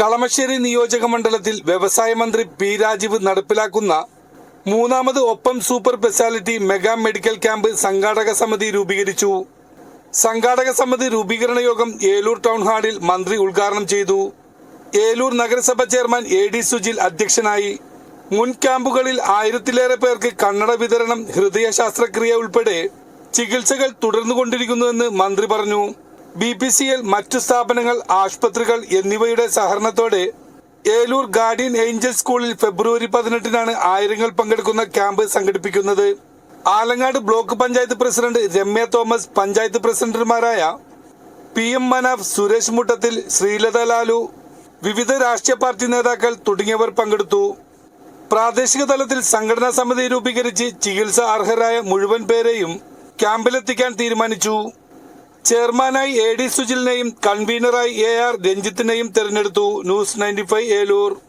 കളമശ്ശേരി നിയോജക മണ്ഡലത്തിൽ വ്യവസായ മന്ത്രി പി രാജീവ് നടപ്പിലാക്കുന്ന മൂന്നാമത് ഒപ്പം super speciality mega medical camp സംഘാടക സമിതി രൂപീകരിച്ചു. സംഘാടക സമിതി രൂപീകരണ യോഗം ഏലൂർ ടൗൺ ഹാളിൽ മന്ത്രി ഉദ്ഘാടനം ചെയ്തു. ഏലൂർ നഗരസഭ ചെയർമാൻ എ ഡി സുജിൽ അധ്യക്ഷനായി. മുൻ ക്യാമ്പുകളിൽ ആയിരത്തിലേറെ പേർക്ക് കണ്ണട വിതരണം ഹൃദയ ശസ്ത്രക്രിയ ഉൾപ്പെടെ ചികിത്സകൾ തുടർന്നുകൊണ്ടിരിക്കുന്നുവെന്ന് മന്ത്രി പറഞ്ഞു. ബി പി സി എൽ മറ്റു സ്ഥാപനങ്ങൾ ആശുപത്രികൾ എന്നിവയുടെ സഹകരണത്തോടെ ഏലൂർ ഗാർഡിയൻ ഏഞ്ചൽ സ്കൂളിൽ ഫെബ്രുവരി പതിനെട്ടിനാണ് ആയിരങ്ങൾ പങ്കെടുക്കുന്ന ക്യാമ്പ് സംഘടിപ്പിക്കുന്നത്. ആലങ്ങാട് ബ്ലോക്ക് പഞ്ചായത്ത് പ്രസിഡന്റ് രമ്യ തോമസ് പഞ്ചായത്ത് പ്രസിഡന്റുമാരായ പി എം മനാഫ് സുരേഷ് മുട്ടത്തിൽ ശ്രീലത ലാലു വിവിധ രാഷ്ട്രീയ പാർട്ടി നേതാക്കൾ തുടങ്ങിയവർ പങ്കെടുത്തു. പ്രാദേശിക തലത്തിൽ സംഘടനാ സമിതി രൂപീകരിച്ച് ചികിത്സ അർഹരായ മുഴുവൻ പേരെയും ക്യാമ്പിലെത്തിക്കാൻ തീരുമാനിച്ചു. ചെയർമാനായി എ ഡി സുജിലിനെയും കൺവീനറായി എ ആർ രഞ്ജിത്തിനെയും തെരഞ്ഞെടുത്തു. News ninety five Eloor.